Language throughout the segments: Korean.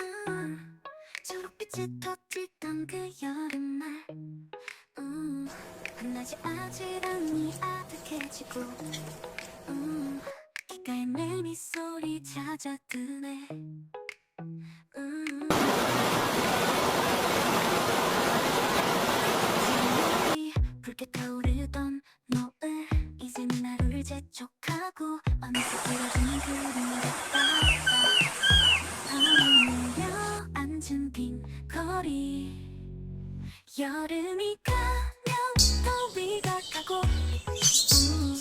음, 초록빛이 터지던 그 여름날 음, 한낮이 아지랑이 아득해지고 음, 귓가에 내 미소리 잦아드네 음. 붉게 타오 여름이 가면 더위가 가고 음,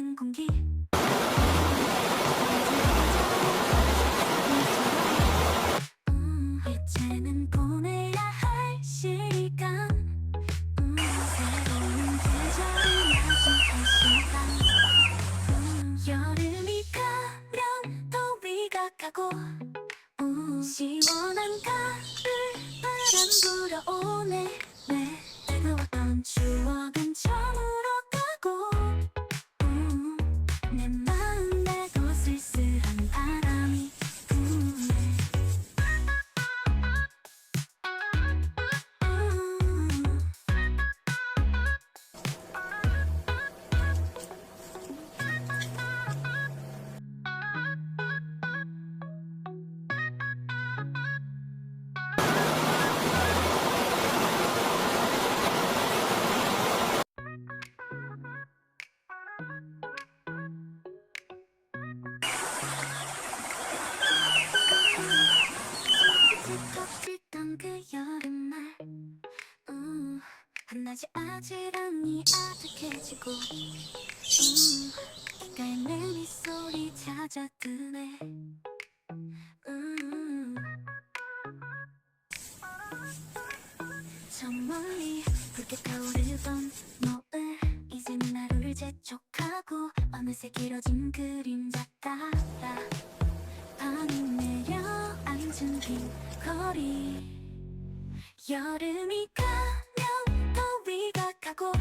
스며든 공기. 음, 이제는 보내야 할 시간. 음, 새로운 계절을 맞이할 시간. 음, 여름이 가면 더위가 가고. 음, 시원한 가을 바람 불어오네 짙어지던 그 여름날 음, 한낮이 아지랑이 아득해지고 음, 귓가에 내 미소리 잦아드네. 음, 저 멀리 붉게 어느새 길어진 그림자 따라 밤이 내려 앉은 빈 거리. 여름이 가면 더위가 가고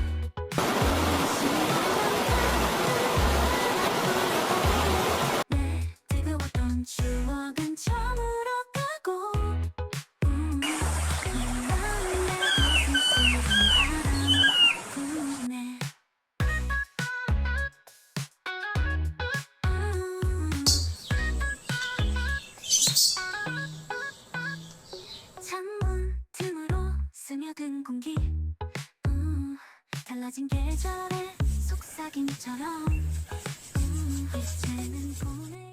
창문 틈으로 스며든 공기. 음, 달라진 계절의 속삭임처럼. 음, 이제는 보내